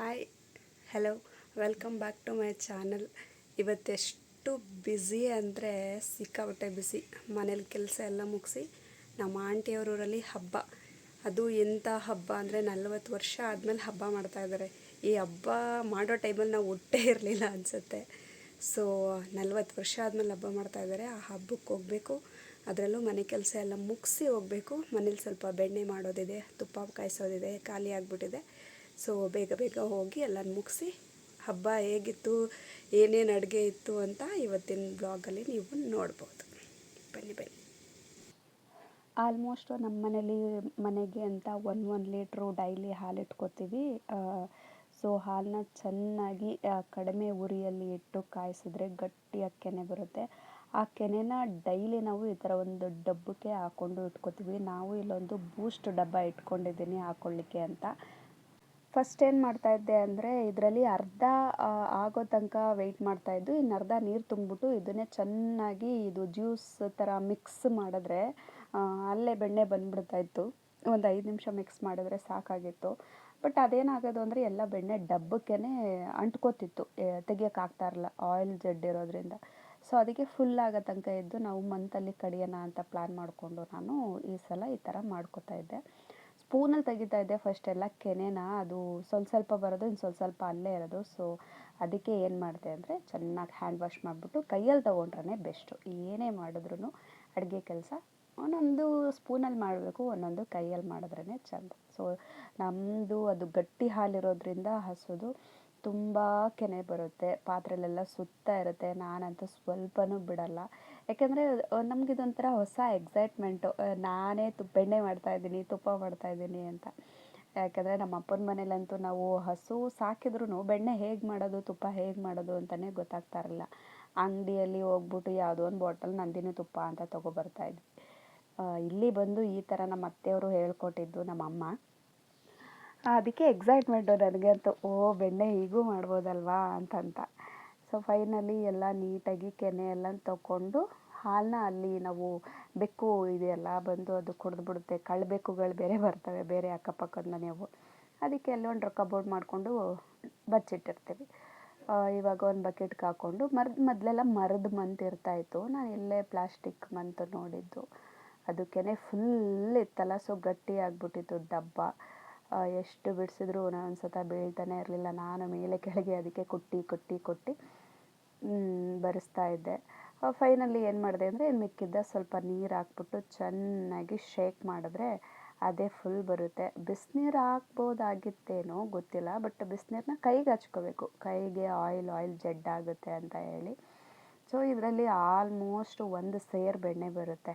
Hi hello welcome back to my channel ಇವತ್ತೆಷ್ಟು busy ಅಂದರೆ ಸಿಕ್ಕಾಪಟ್ಟೆ busy ಮನೇಲಿ ಕೆಲಸ ಎಲ್ಲ ಮುಗಿಸಿ ನಮ್ಮ ಆಂಟಿಯವರೂರಲ್ಲಿ ಹಬ್ಬ. ಅದು ಎಂಥ ಹಬ್ಬ ಅಂದರೆ ನಲ್ವತ್ತು ವರ್ಷ ಆದಮೇಲೆ ಹಬ್ಬ ಮಾಡ್ತಾಯಿದ್ದಾರೆ ಈ ಹಬ್ಬ ಮಾಡೋ ಟೈಮಲ್ಲಿ ನಾವು ಒಟ್ಟೇ ಇರಲಿಲ್ಲ ಅನಿಸುತ್ತೆ. ಸೊ ನಲ್ವತ್ತು ವರ್ಷ ಆದಮೇಲೆ ಹಬ್ಬ ಮಾಡ್ತಾ ಇದ್ದಾರೆ. ಆ ಹಬ್ಬಕ್ಕೆ ಹೋಗಬೇಕು. ಅದರಲ್ಲೂ ಮನೆ ಕೆಲಸ ಎಲ್ಲ ಮುಗಿಸಿ ಹೋಗಬೇಕು. ಮನೇಲಿ ಸ್ವಲ್ಪ ಬೆಣ್ಣೆ ಮಾಡೋದಿದೆ, ತುಪ್ಪ ಕಾಯಿಸೋದಿದೆ, ಖಾಲಿ ಆಗಿಬಿಟ್ಟಿದೆ. ಸೊ ಬೇಗ ಬೇಗ ಹೋಗಿ ಎಲ್ಲನ ಮುಗಿಸಿ, ಹಬ್ಬ ಹೇಗಿತ್ತು, ಏನೇನು ಅಡುಗೆ ಇತ್ತು ಅಂತ ಇವತ್ತಿನ ಬ್ಲಾಗಲ್ಲಿ ನೀವು ನೋಡ್ಬೋದು. ಬನ್ನಿ ಬನ್ನಿ. ಆಲ್ಮೋಸ್ಟ್ ನಮ್ಮ ಮನೇಲಿ, ಮನೆಗೆ ಅಂತ ಒನ್ ಒನ್ ಲೀಟ್ರು ಡೈಲಿ ಹಾಲು ಇಟ್ಕೋತೀವಿ. ಸೊ ಹಾಲನ್ನ ಚೆನ್ನಾಗಿ ಕಡಿಮೆ ಉರಿಯಲ್ಲಿ ಇಟ್ಟು ಕಾಯಿಸಿದ್ರೆ ಗಟ್ಟಿಯಾಗಿ ಕೆನೆ ಬರುತ್ತೆ. ಆ ಕೆನೆನ ಡೈಲಿ ನಾವು ಈ ಥರ ಒಂದು ಡಬ್ಬಕ್ಕೆ ಹಾಕ್ಕೊಂಡು ಇಟ್ಕೋತೀವಿ. ನಾವು ಇಲ್ಲೊಂದು ಬೂಸ್ಟ್ ಡಬ್ಬ ಇಟ್ಕೊಂಡಿದ್ದೀನಿ ಹಾಕ್ಕೊಳ್ಳಿಕ್ಕೆ ಅಂತ. ಫಸ್ಟ್ ಏನು ಮಾಡ್ತಾ ಇದ್ದೆ ಅಂದರೆ ಇದರಲ್ಲಿ ಅರ್ಧ ಆಗೋ ತನಕ ವೆಯ್ಟ್ ಮಾಡ್ತಾ ಇದ್ದು, ಇನ್ನು ಅರ್ಧ ನೀರು ತುಂಬಿಬಿಟ್ಟು ಇದನ್ನೇ ಚೆನ್ನಾಗಿ ಇದು ಜ್ಯೂಸ್ ಥರ ಮಿಕ್ಸ್ ಮಾಡಿದ್ರೆ ಅಲ್ಲೇ ಬೆಣ್ಣೆ ಬಂದ್ಬಿಡ್ತಾ ಇತ್ತು. ಒಂದು ಐದು ನಿಮಿಷ ಮಿಕ್ಸ್ ಮಾಡಿದ್ರೆ ಸಾಕಾಗಿತ್ತು. ಬಟ್ ಅದೇನಾಗೋದು ಅಂದರೆ ಎಲ್ಲ ಬೆಣ್ಣೆ ಡಬ್ಬಕ್ಕೇ ಅಂಟ್ಕೋತಿತ್ತು. ತೆಗಿಯೋಕ್ಕಾಗ್ತಾ ಇರಲ್ಲ ಆಯಿಲ್ ಜಡ್ ಇರೋದ್ರಿಂದ. ಸೊ ಅದಕ್ಕೆ ಫುಲ್ ಆಗೋ ತನಕ ಇದ್ದು, ನಾವು ಮಂತಲ್ಲಿ ಕಡಿಯೋಣ ಅಂತ ಪ್ಲ್ಯಾನ್ ಮಾಡಿಕೊಂಡು ನಾನು ಈ ಸಲ ಈ ಥರ ಮಾಡ್ಕೋತಾ ಇದ್ದೆ. ಸ್ಪೂನಲ್ಲಿ ತೆಗಿತಾ ಇದ್ದೆ ಫಸ್ಟ್ ಎಲ್ಲ, ಕೆನೆನ ಅದು ಸ್ವಲ್ಪ ಸ್ವಲ್ಪ ಬರೋದು, ಇನ್ನು ಸ್ವಲ್ಪ ಸ್ವಲ್ಪ ಅಲ್ಲೇ ಇರೋದು. ಸೊ ಅದಕ್ಕೆ ಏನು ಮಾಡಿದೆ ಅಂದರೆ ಚೆನ್ನಾಗಿ ಹ್ಯಾಂಡ್ ವಾಶ್ ಮಾಡಿಬಿಟ್ಟು ಕೈಯಲ್ಲಿ ತೊಗೊಂಡ್ರೆ ಬೆಸ್ಟು ಏನೇ ಮಾಡಿದ್ರೂ ಅಡುಗೆ ಕೆಲಸ ಒಂದೊಂದು ಸ್ಪೂನಲ್ಲಿ ಮಾಡಬೇಕು, ಒಂದೊಂದು ಕೈಯಲ್ಲಿ ಮಾಡಿದ್ರೇ ಚೆಂದ. ಸೊ ನಮ್ಮದು ಅದು ಗಟ್ಟಿ ಹಾಲಿರೋದ್ರಿಂದ ಹಸುದು ತುಂಬ ಕೆನೆ ಬರುತ್ತೆ, ಪಾತ್ರೆಲೆಲ್ಲ ಸುತ್ತ ಇರುತ್ತೆ. ನಾನಂತೂ ಸ್ವಲ್ಪನೂ ಬಿಡಲ್ಲ. ಯಾಕೆಂದರೆ ನಮಗಿದೊಂಥರ ಹೊಸ ಎಕ್ಸೈಟ್ಮೆಂಟು ನಾನೇ ತುಪ್ಪ ಬೆಣ್ಣೆ ಮಾಡ್ತಾ ಇದ್ದೀನಿ, ತುಪ್ಪ ಮಾಡ್ತಾಯಿದ್ದೀನಿ ಅಂತ. ಯಾಕೆಂದರೆ ನಮ್ಮ ಅಪ್ಪನ ಮನೇಲಂತೂ ನಾವು ಹಸು ಸಾಕಿದ್ರೂ ಬೆಣ್ಣೆ ಹೇಗೆ ಮಾಡೋದು, ತುಪ್ಪ ಹೇಗೆ ಮಾಡೋದು ಅಂತಲೇ ಗೊತ್ತಾಗ್ತಾ ಇರಲಿಲ್ಲ ಅಂಗಡಿಯಲ್ಲಿ ಹೋಗ್ಬಿಟ್ಟು ಯಾವುದೋ ಒಂದು ಬಾಟಲ್ ನಂದಿನಿ ತುಪ್ಪ ಅಂತ ತೊಗೊಬರ್ತಾ ಇದ್ವಿ. ಇಲ್ಲಿ ಬಂದು ಈ ಥರ ನಮ್ಮ ಅತ್ತೆಯವರು ಹೇಳ್ಕೊಟ್ಟಿದ್ದು ನಮ್ಮ ಅಮ್ಮ ಅದಕ್ಕೆ ಎಕ್ಸೈಟ್ಮೆಂಟು ನನಗಂತೂ, ಓ, ಬೆಣ್ಣೆ ಹೀಗೂ ಮಾಡ್ಬೋದಲ್ವಾ ಅಂತಂತ. ಸೊ ಫೈನಲಿ ಎಲ್ಲ ನೀಟಾಗಿ ಕೆನೆ ಎಲ್ಲ ತಗೊಂಡು ಹಾಲನ್ನ ಅಲ್ಲಿ ನಾವು ಬೆಕ್ಕು ಇದೆಯಲ್ಲ ಬಂದು ಅದು ಕುಡಿದ್ಬಿಡುತ್ತೆ ಕಳ್ಬೆಕ್ಕುಗಳು ಬೇರೆ ಬರ್ತವೆ, ಬೇರೆ ಅಕ್ಕಪಕ್ಕದ ಮನೆಯವು. ಅದಕ್ಕೆ ಅಲ್ಲೊಂದು ರೊಕ್ಕ ಬೋರ್ಡ್ ಮಾಡಿಕೊಂಡು ಬಚ್ಚಿಟ್ಟಿರ್ತೀವಿ. ಇವಾಗ ಒಂದು ಬಕೆಟ್ಗೆ ಹಾಕ್ಕೊಂಡು ಮರದ, ಮೊದಲೆಲ್ಲ ಮರದ ಮಂತ್ ಇರ್ತಾಯಿತ್ತು. ನಾನು ಇಲ್ಲೇ ಪ್ಲಾಸ್ಟಿಕ್ ಮಂತ್ ನೋಡಿದ್ದು. ಅದು ಕೆನೆ ಫುಲ್ ಇತ್ತಲ್ಲ ಸೊ ಗಟ್ಟಿ ಆಗಿಬಿಟ್ಟಿತ್ತು ಡಬ್ಬ ಎಷ್ಟು ಬಿಡಿಸಿದ್ರು ಒಂದೊಂದು ಸತ ಬೀಳ್ತಾನೆ ಇರಲಿಲ್ಲ. ನಾನು ಮೇಲೆ ಕೆಳಗೆ ಅದಕ್ಕೆ ಕುಟ್ಟಿ ಕುಟ್ಟಿ, ಕೊಟ್ಟು ಬರೆಸ್ತಾ ಇದ್ದೆ. ಫೈನಲಿ ಏನು ಮಾಡಿದೆ ಅಂದರೆ ಮಿಕ್ಕಿದ್ದ ಸ್ವಲ್ಪ ನೀರು ಹಾಕ್ಬಿಟ್ಟು ಚೆನ್ನಾಗಿ ಶೇಕ್ ಮಾಡಿದ್ರೆ ಅದೇ ಫುಲ್ ಬರುತ್ತೆ. ಬಿಸಿನೀರು ಹಾಕ್ಬೋದಾಗಿತ್ತೇನೋ ಗೊತ್ತಿಲ್ಲ ಬಟ್ ಬಿಸಿನೀರನ್ನ ಕೈಗೆ ಹಚ್ಕೋಬೇಕು. ಕೈಗೆ ಆಯಿಲ್ ಆಯಿಲ್ ಜಡ್ ಆಗುತ್ತೆ ಅಂತ ಹೇಳಿ. ಸೊ ಇದರಲ್ಲಿ ಆಲ್ಮೋಸ್ಟ್ ಒಂದು ಸೇರು ಬೆಣ್ಣೆ ಬರುತ್ತೆ.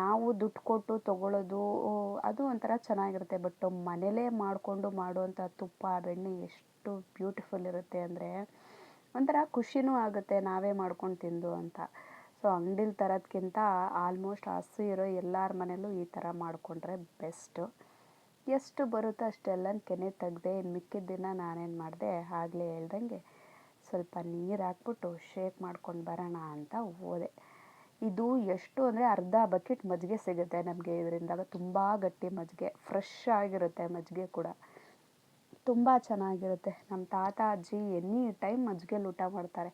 ನಾವು ದುಡ್ಡು ಕೊಟ್ಟು ತೊಗೊಳ್ಳೋದು ಅದು ಒಂಥರ ಚೆನ್ನಾಗಿರುತ್ತೆ. ಬಟ್ ಮನೆಯಲ್ಲೇ ಮಾಡಿಕೊಂಡು ಮಾಡುವಂಥ ತುಪ್ಪ, ಬೆಣ್ಣೆ ಎಷ್ಟು ಬ್ಯೂಟಿಫುಲ್ ಇರುತ್ತೆ ಅಂದರೆ ಒಂಥರ ಖುಷಿನೂ ಆಗುತ್ತೆ, ನಾವೇ ಮಾಡ್ಕೊಂಡು ತಿಂದು ಅಂತ. ಸೊ ಅಂಗ್ಡಿಲಿ ತರೋದ್ಕಿಂತ ಆಲ್ಮೋಸ್ಟ್ ಹಸು ಇರೋ ಎಲ್ಲರ ಮನೆಯಲ್ಲೂ ಈ ಥರ ಮಾಡಿಕೊಂಡ್ರೆ ಬೆಸ್ಟು ಎಷ್ಟು ಬರುತ್ತೋ ಅಷ್ಟೆಲ್ಲ ಕೆನೆ ತೆಗ್ದೆ ಮಿಕ್ಕಿದ ದಿನ ನಾನೇನು ಮಾಡಿದೆ, ಆಗಲೇ ಹೇಳ್ದಂಗೆ ಸ್ವಲ್ಪ ನೀರು ಹಾಕ್ಬಿಟ್ಟು ಶೇಕ್ ಮಾಡ್ಕೊಂಡು ಬರೋಣ ಅಂತ ಹೋದೆ. ಇದು ಎಷ್ಟು ಅಂದರೆ ಅರ್ಧ ಬಕೆಟ್ ಮಜ್ಜಿಗೆ ಸಿಗುತ್ತೆ ನಮಗೆ ಇದರಿಂದ. ತುಂಬ ಗಟ್ಟಿ ಮಜ್ಜಿಗೆ ಫ್ರೆಶ್ ಆಗಿರುತ್ತೆ ಮಜ್ಜಿಗೆ ಕೂಡ. ತುಂಬ ಚೆನ್ನಾಗಿರುತ್ತೆ. ನಮ್ಮ ತಾತ, ಅಜ್ಜಿ ಎನಿ ಟೈಮ್ ಮಜ್ಜಿಗೆಲಿ ಊಟ ಮಾಡ್ತಾರೆ.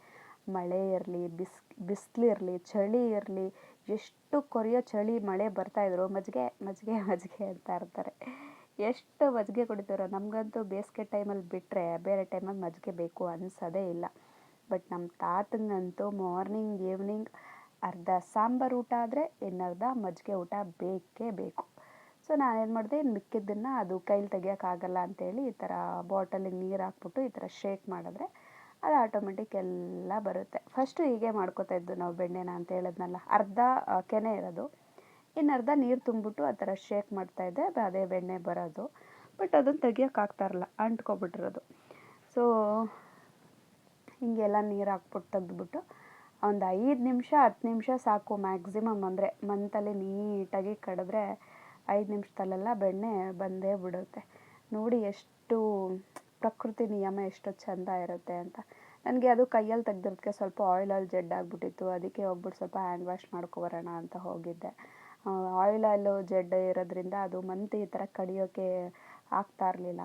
ಮಳೆ ಇರಲಿ, ಬಿಸ್ ಬಿಸಿಲಿರಲಿ ಚಳಿ ಇರಲಿ, ಎಷ್ಟು ಕೊರೆಯೋ ಚಳಿ ಮಳೆ ಬರ್ತಾಯಿದ್ರು ಮಜ್ಜಿಗೆ ಮಜ್ಜಿಗೆ ಮಜ್ಜಿಗೆ ಅಂತ ಇರ್ತಾರೆ. ಎಷ್ಟು ಮಜ್ಜಿಗೆ ಕುಡಿತಾರೋ ನಮಗಂತೂ ಬೇಸಿಗೆ ಟೈಮಲ್ಲಿ ಬಿಟ್ಟರೆ ಬೇರೆ ಟೈಮಲ್ಲಿ ಮಜ್ಜಿಗೆ ಬೇಕು ಅನ್ಸೋದೇ ಇಲ್ಲ. ಬಟ್ ನಮ್ಮ ತಾತಂಗಂತೂ ಮಾರ್ನಿಂಗ್ ಈವ್ನಿಂಗ್ ಅರ್ಧ ಸಾಂಬಾರು ಊಟ ಆದರೆ ಇನ್ನರ್ಧ ಮಜ್ಜಿಗೆ ಊಟ ಬೇಕೇ ಬೇಕು. ಸೊ ನಾನೇನು ಮಾಡಿದೆ, ಮಿಕ್ಕಿದ್ದನ್ನು ಅದು ಕೈಲಿ ತೆಗಿಯೋಕ್ಕಾಗಲ್ಲ ಅಂತೇಳಿ ಈ ಥರ ಬಾಟಲಿಗೆ ನೀರು ಹಾಕ್ಬಿಟ್ಟು ಈ ಥರ ಶೇಕ್ ಮಾಡಿದ್ರೆ ಅದು ಆಟೋಮೆಟಿಕ್ ಎಲ್ಲ ಬರುತ್ತೆ. ಫಸ್ಟು ಹೀಗೆ ಮಾಡ್ಕೋತಾ ಇದ್ದು ನಾವು ಬೆಣ್ಣೆನ ಅಂತ ಹೇಳಿದ್ನಲ್ಲ, ಅರ್ಧ ಕೆನೆ ಇರೋದು. ಇನ್ನು ಅರ್ಧ ನೀರು ತುಂಬಿಬಿಟ್ಟು ಆ ಥರ ಶೇಕ್ ಮಾಡ್ತಾಯಿದ್ದೆ ಅದು ಅದೇ ಬೆಣ್ಣೆ ಬರೋದು. ಬಟ್ ಅದನ್ನು ತೆಗಿಯೋಕ್ಕಾಗ್ತಾ ಇರಲ್ಲ, ಅಂಟ್ಕೊಬಿಟ್ಟಿರೋದು. ಸೊ ಹೀಗೆಲ್ಲ ನೀರು ಹಾಕ್ಬಿಟ್ಟು ತೆಗೆದ್ಬಿಟ್ಟು ಒಂದು ಐದು ನಿಮಿಷ, ಹತ್ತು ನಿಮಿಷ ಸಾಕು ಮ್ಯಾಕ್ಸಿಮಮ್ ಅಂದರೆ ಮಂತಲ್ಲಿ ನೀಟಾಗಿ ಕಡಿದ್ರೆ ಐದು ನಿಮಿಷದಲ್ಲೆಲ್ಲ ಬೆಣ್ಣೆ ಬಂದೇ ಬಿಡುತ್ತೆ. ನೋಡಿ ಎಷ್ಟು ಪ್ರಕೃತಿ ನಿಯಮ, ಎಷ್ಟು ಚೆಂದ ಇರುತ್ತೆ ಅಂತ. ನನಗೆ ಅದು ಕೈಯಲ್ಲಿ ತೆಗ್ದಿರೋದಕ್ಕೆ ಸ್ವಲ್ಪ ಆಯಿಲ್ ಆಯಿಲ್ ಜೆಡ್ ಆಗಿಬಿಟ್ಟಿತ್ತು. ಅದಕ್ಕೆ ಹೋಗ್ಬಿಟ್ಟು ಸ್ವಲ್ಪ ಹ್ಯಾಂಡ್ ವಾಶ್ ಮಾಡ್ಕೊಬರೋಣ ಅಂತ ಹೋಗಿದ್ದೆ. ಆಯಿಲ್ ಆಯಿಲು ಜೆಡ್ ಇರೋದ್ರಿಂದ ಅದು ಮಂತಿ ಈ ಥರ ಕಡಿಯೋಕ್ಕೆ ಆಗ್ತಾ ಇರಲಿಲ್ಲ.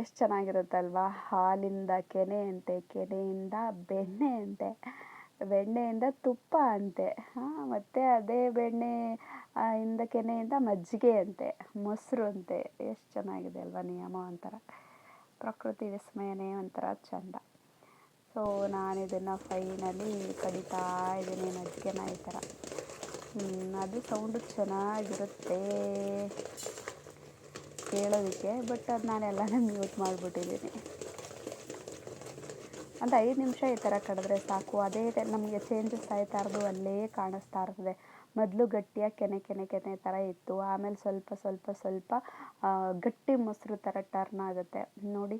ಎಷ್ಟು ಚೆನ್ನಾಗಿರುತ್ತಲ್ವಾ? ಹಾಲಿಂದ, ಕೆನೆ ಅಂತೆ, ಕೆನೆಯಿಂದ ಬೆಣ್ಣೆ ಅಂತೆ. ಬೆಣ್ಣೆಯಿಂದ ತುಪ್ಪ ಅಂತೆ. ಮತ್ತು ಅದೇ ಬೆಣ್ಣೆ ಇಂದ ಕೆನೆಯಿಂದ ಮಜ್ಜಿಗೆ ಅಂತೆ, ಮೊಸರು ಅಂತೆ. ಎಷ್ಟು ಚೆನ್ನಾಗಿದೆ ಅಲ್ವಾ ನಿಯಮ ಒಂಥರ. ಪ್ರಕೃತಿ ವಿಸ್ಮಯನೇ ಒಂಥರ ಚಂದ. ಸೊ ನಾನು ಇದನ್ನು ಫೈನಲಿ ಕಡಿತಾ ಇದ್ದೀನಿ ಮಜ್ಜಿಗೆನ ಈ ಥರ. ಅದು ಸೌಂಡು ಚೆನ್ನಾಗಿರುತ್ತೆ ಕೇಳೋದಕ್ಕೆ, ಬಟ್ ಅದು ನಾನು ಎಲ್ಲನೂ ಮ್ಯೂಟ್ ಮಾಡಿಬಿಟ್ಟಿದ್ದೀನಿ. ಒಂದು ಐದು ನಿಮಿಷ ಈ ಥರ ಕಡಿದ್ರೆ ಸಾಕು. ಅದೇ ನಮಗೆ ಚೇಂಜಸ್ ಆಯ್ತಾ ಇರೋದು ಅಲ್ಲೇ ಕಾಣಿಸ್ತಾ ಇರ್ತದೆ. ಮೊದಲು ಗಟ್ಟಿಯಾಗಿ ಕೆನೆ ಕೆನೆ ಕೆನೆ ಥರ ಇತ್ತು. ಆಮೇಲೆ ಸ್ವಲ್ಪ ಸ್ವಲ್ಪ ಸ್ವಲ್ಪ ಗಟ್ಟಿ ಮೊಸರು ಥರ ಟರ್ನ್ ಆಗುತ್ತೆ. ನೋಡಿ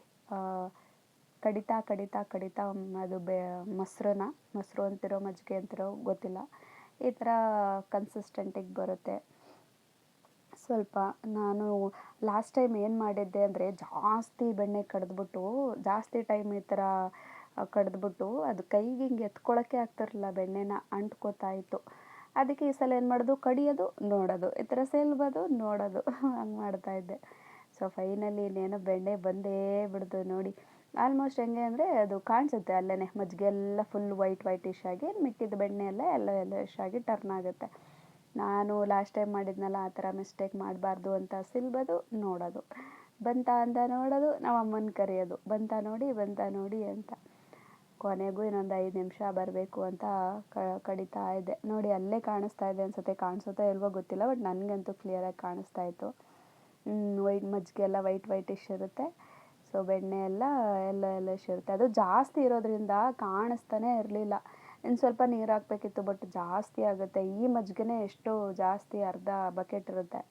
ಕಡಿತಾ ಕಡಿತಾ ಕಡಿತಾ ಅದು ಬೆ ಮೊಸರನ್ನ, ಮೊಸರು ಅಂತಿರೋ, ಮಜ್ಜಿಗೆ ಅಂತಿರೋ ಗೊತ್ತಿಲ್ಲ. ಈ ಥರ ಕನ್ಸಿಸ್ಟೆಂಟಿಗೆ ಬರುತ್ತೆ. ಸ್ವಲ್ಪ ನಾನು ಲಾಸ್ಟ್ ಟೈಮ್ ಏನು ಮಾಡಿದ್ದೆ ಅಂದರೆ ಜಾಸ್ತಿ ಬೆಣ್ಣೆ ಕಡಿದ್ಬಿಟ್ಟು, ಜಾಸ್ತಿ ಟೈಮ್ ಈ ಥರ ಕಡ್ದ್ಬಿಟ್ಟು ಅದು ಕೈಗೆ ಹಿಂಗೆ ಎತ್ಕೊಳ್ಳೋಕ್ಕೆ ಆಗ್ತಿರಲಿಲ್ಲ, ಬೆಣ್ಣೆನ ಅಂಟ್ಕೋತಾ ಇತ್ತು. ಅದಕ್ಕೆ ಈ ಸಲ ಏನು ಮಾಡೋದು? ಕಡಿಯೋದು, ನೋಡೋದು. ಈ ಥರ ಸೇಲ್ಬೋದು ನೋಡೋದು. ಹಂಗೆ ಮಾಡ್ತಾಯಿದ್ದೆ ಸೊ ಫೈನಲಿ ಇನ್ನೇನೋ ಬೆಣ್ಣೆ ಬಂದೇ ಬಿಡ್ತು ನೋಡಿ. ಆಲ್ಮೋಸ್ಟ್ ಹೆಂಗೆ ಅಂದರೆ ಅದು ಕಾಣಿಸುತ್ತೆ ಅಲ್ಲೇ ಮಜ್ಜಿಗೆ ಎಲ್ಲ ಫುಲ್ ವೈಟ್ ವೈಟಿಶ್ ಆಗಿ ಮಿಕ್ಕಿದ ಬೆಣ್ಣೆ ಎಲ್ಲ ಎಲ್ಲೋ ಎಲ್ಲೋಶ್ ಆಗಿ ಟರ್ನ್ ಆಗುತ್ತೆ. ನಾನು ಲಾಸ್ಟ್ ಟೈಮ್ ಮಾಡಿದ್ನಲ್ಲ, ಆ ಥರ ಮಿಸ್ಟೇಕ್ ಮಾಡಬಾರ್ದು ಅಂತ ಸಿಲ್ಬೋದು, ನೋಡೋದು. ಬಂತ ಅಂತ ನೋಡೋದು ನಾವು ಅಮ್ಮನ ಕರೆಯೋದು. ಬಂತ ನೋಡಿ ಬಂತ ನೋಡಿ ಅಂತ. ಕೊನೆಗೂ ಇನ್ನೊಂದು ಐದು ನಿಮಿಷ ಬರಬೇಕು ಅಂತ ಕಡಿತಾ ಇದ್ದೆ. ನೋಡಿ, ಅಲ್ಲೇ ಕಾಣಿಸ್ತಾ ಇದೆ ಅನ್ಸುತ್ತೆ, ಕಾಣಿಸುತ್ತೋ ಇಲ್ವೋ ಗೊತ್ತಿಲ್ಲ ಬಟ್ ನನಗಂತೂ ಕ್ಲಿಯರಾಗಿ ಕಾಣಿಸ್ತಾ ಇತ್ತು. ವೈಟ್ ಮಜ್ಜಿಗೆ ಎಲ್ಲ ವೈಟ್ ವೈಟಿಶ್ ಇರುತ್ತೆ. ಸೊ ಬೆಣ್ಣೆ ಎಲ್ಲ ಎಲ್ಲ ಎಲ್ಲ ಇರುತ್ತೆ. ಅದು ಜಾಸ್ತಿ ಇರೋದ್ರಿಂದ ಕಾಣಿಸ್ತಾನೆ ಇರಲಿಲ್ಲ. ಇನ್ನು ಸ್ವಲ್ಪ ನೀರು ಹಾಕ್ಬೇಕಿತ್ತು ಬಟ್ ಜಾಸ್ತಿ ಆಗುತ್ತೆ. ಈ ಮಜ್ಜಿಗೆನೇ ಎಷ್ಟು ಜಾಸ್ತಿ ಅರ್ಧ ಬಕೆಟ್ ಇರುತ್ತೆ.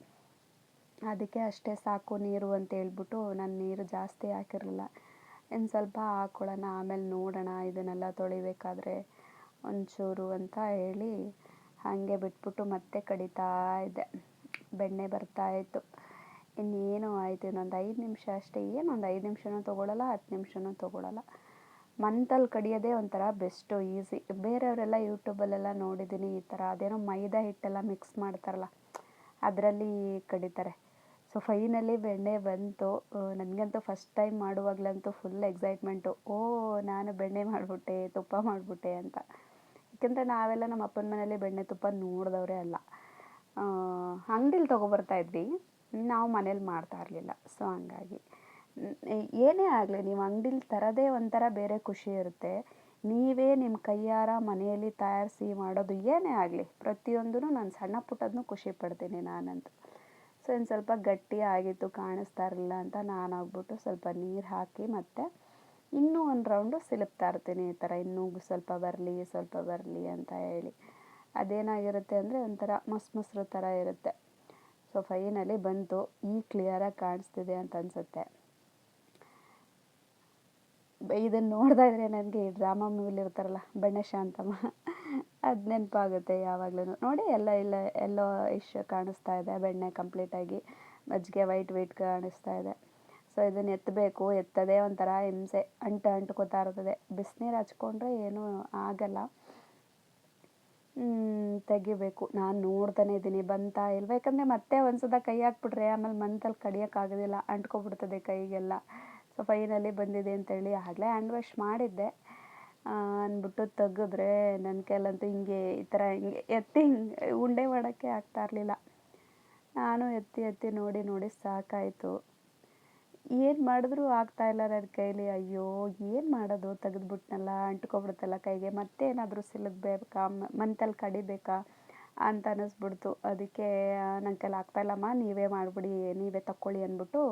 ಅದಕ್ಕೆ ಅಷ್ಟೇ ಸಾಕು ನೀರು ಅಂತ ಹೇಳ್ಬಿಟ್ಟು ನಾನು ನೀರು ಜಾಸ್ತಿ ಹಾಕಿರಲಿಲ್ಲ. ಇನ್ನು ಸ್ವಲ್ಪ ಹಾಕ್ಕೊಳ್ಳೋಣ ಆಮೇಲೆ ನೋಡೋಣ, ಇದನ್ನೆಲ್ಲ ತೊಳಿಬೇಕಾದ್ರೆ ಒಂಚೂರು ಅಂತ ಹೇಳಿ ಹಾಗೆ ಬಿಟ್ಬಿಟ್ಟು ಮತ್ತೆ ಕಡಿತಾ ಇದ್ದೆ. ಬೆಣ್ಣೆ ಬರ್ತಾಯಿತ್ತು ಇನ್ನೇನು ಆಯಿತು, ಇನ್ನೊಂದು ಐದು ನಿಮಿಷ ಅಷ್ಟೇ. ಏನು ಒಂದು ಐದು ನಿಮಿಷನೂ ತೊಗೊಳಲ್ಲ, ಹತ್ತು ನಿಮಿಷನೂ ತೊಗೊಳಲ್ಲ. ಮಂತಲ್ಲಿ ಕಡಿಯೋದೇ ಒಂಥರ ಬೆಸ್ಟು, ಈಸಿ. ಬೇರೆಯವರೆಲ್ಲ ಯೂಟ್ಯೂಬಲ್ಲೆಲ್ಲ ನೋಡಿದ್ದೀನಿ ಈ ಥರ. ಅದೇನೋ ಮೈದಾ ಹಿಟ್ಟೆಲ್ಲ ಮಿಕ್ಸ್ ಮಾಡ್ತಾರಲ್ಲ, ಅದರಲ್ಲಿ ಕಡಿತಾರೆ. ಸೊ ಫೈನಲಿ ಬೆಣ್ಣೆ ಬಂತು ನನಗಂತೂ ಫಸ್ಟ್ ಟೈಮ್ ಮಾಡುವಾಗಲಂತೂ ಫುಲ್ ಎಕ್ಸೈಟ್ಮೆಂಟು ಓ, ನಾನು ಬೆಣ್ಣೆ ಮಾಡಿಬಿಟ್ಟೆ, ತುಪ್ಪ ಮಾಡಿಬಿಟ್ಟೆ ಅಂತ. ಯಾಕೆಂದರೆ ನಾವೆಲ್ಲ ನಮ್ಮ ಅಪ್ಪನ ಮನೇಲಿ ಬೆಣ್ಣೆ ತುಪ್ಪ ನೋಡಿದವರೇ ಅಲ್ಲ. ಅಂಗಡಿಲಿ ತೊಗೊಬರ್ತಾ ಇದ್ವಿ. ನಾವು ಮನೇಲಿ ಮಾಡ್ತಾ ಇರಲಿಲ್ಲ. ಸೊ ಹಂಗಾಗಿ. ಏನೇ ಆಗಲಿ, ನೀವು ಅಂಗಡಿಲಿ ತರೋದೇ ಒಂಥರ ಬೇರೆ ಖುಷಿ ಇರುತ್ತೆ. ನೀವೇ ನಿಮ್ಮ ಕೈಯಾರ ಮನೆಯಲ್ಲಿ ತಯಾರಿಸಿ ಮಾಡೋದು ಏನೇ ಆಗಲಿ ಪ್ರತಿಯೊಂದೂ ನಾನು ಸಣ್ಣ ಪುಟ್ಟದನ್ನು ಖುಷಿ ಪಡ್ತೀನಿ ನಾನಂತೂ. ಸೊ ಇನ್ನು ಸ್ವಲ್ಪ ಗಟ್ಟಿ ಆಗಿತ್ತು ಕಾಣಿಸ್ತಾ ಇರಲಿಲ್ಲ ಅಂತ ನಾನು ಆಗ್ಬಿಟ್ಟು ಸ್ವಲ್ಪ ನೀರು ಹಾಕಿ ಮತ್ತು ಇನ್ನೂ ಒಂದು ರೌಂಡು ಸಿಲುಪ್ತಾ ಇರ್ತೀನಿ ಈ ಥರ ಇನ್ನೂ ಸ್ವಲ್ಪ ಬರಲಿ ಸ್ವಲ್ಪ ಬರಲಿ ಅಂತ ಹೇಳಿ. ಅದೇನಾಗಿರುತ್ತೆ ಅಂದರೆ ಒಂಥರ ಮೊಸ ಮೊಸರು ಥರ ಇರುತ್ತೆ. ಸೊ ಫೈನಲಿ ಬಂತು. ಈ ಕ್ಲಿಯರಾಗಿ ಕಾಣಿಸ್ತಿದೆ ಅಂತ ಅನಿಸುತ್ತೆ. ಇದನ್ನು ನೋಡ್ತಾ ಇದ್ರೆ ನನಗೆ ಡ್ರಾಮಾ ಮೂವಿಲಿ ಇರ್ತಾರಲ್ಲ, ಬಣ್ಣ ಶಾಂತಮ್ಮ. ಅದು ನೆನಪಾಗುತ್ತೆ ಯಾವಾಗಲೂ ನೋಡಿ ಎಲ್ಲ ಇಲ್ಲ ಎಲ್ಲೋ ಇಶ್ ಕಾಣಿಸ್ತಾ ಇದೆ, ಬೆಣ್ಣೆ ಕಂಪ್ಲೀಟಾಗಿ ಮಜ್ಜಿಗೆ ವೈಟ್ ವೈಟ್ ಕಾಣಿಸ್ತಾ ಇದೆ. ಸೊ ಇದನ್ನು ಎತ್ತಬೇಕು ಎತ್ತದೇ ಒಂಥರ ಹಿಂಸೆ, ಅಂಟು, ಅಂಟ್ಕೋತಾ ಇರ್ತದೆ. ಬಿಸಿನೀರು ಹಚ್ಕೊಂಡ್ರೆ ಏನೂ ಆಗಲ್ಲ. ತೆಗಿಬೇಕು. ನಾನು ನೋಡ್ತಾನೆ ಇದ್ದೀನಿ ಬಂತಾ ಇಲ್ವಾ ಯಾಕಂದರೆ ಮತ್ತೆ ಒಂದು ಕೈ ಹಾಕ್ಬಿಟ್ರೆ ಆಮೇಲೆ ಮಂತಲ್ಲಿ ಕಡಿಯೋಕ್ಕಾಗೋದಿಲ್ಲ ಅಂಟ್ಕೊಬಿಡ್ತದೆ ಕೈಗೆಲ್ಲ. ಸೊ ಫೈನಲಿ ಬಂದಿದೆ ಅಂತೇಳಿ ಆಗಲೇ ಹ್ಯಾಂಡ್ ವಾಶ್ ಮಾಡಿದ್ದೆ. ಅಂದ್ಬಿಟ್ಟು ತೆಗೆದ್ರೆ ನನ್ನ ಕೈಲಂತೂ ಹಿಂಗೆ ಈ ಥರ ಹಿಂಗೆ ಎತ್ತಿ ಹಿಂಗೆ ಉಂಡೆ ಮಾಡೋಕ್ಕೆ ಆಗ್ತಾ ಇರಲಿಲ್ಲ. ನಾನು ಎತ್ತಿ ಎತ್ತಿ ನೋಡಿ ನೋಡಿ ಸಾಕಾಯಿತು. ಏನು ಮಾಡಿದ್ರೂ ಆಗ್ತಾ ಇಲ್ಲ ನನ್ನ ಕೈಲಿ. ಅಯ್ಯೋ, ಏನು ಮಾಡೋದು? ತೆಗೆದ್ಬಿಟ್ನಲ್ಲ, ಅಂಟ್ಕೊಬಿಡುತ್ತಲ್ಲ ಕೈಗೆ. ಮತ್ತೆ ಏನಾದರೂ ಸಿಲುಕಬೇಕಾ ಮಂತಲ್ಲಿ ಕಡಿಬೇಕಾ? ಅಂತ ಅನ್ನಿಸ್ಬಿಡ್ತು. ಅದಕ್ಕೆ ನನ್ನ ಕೈಲಿ ಆಗ್ತಾಯಿಲ್ಲಮ್ಮ ನೀವೇ ಮಾಡಿಬಿಡಿ, ನೀವೇ ತಕ್ಕೊಳ್ಳಿ ಅಂದ್ಬಿಟ್ಟು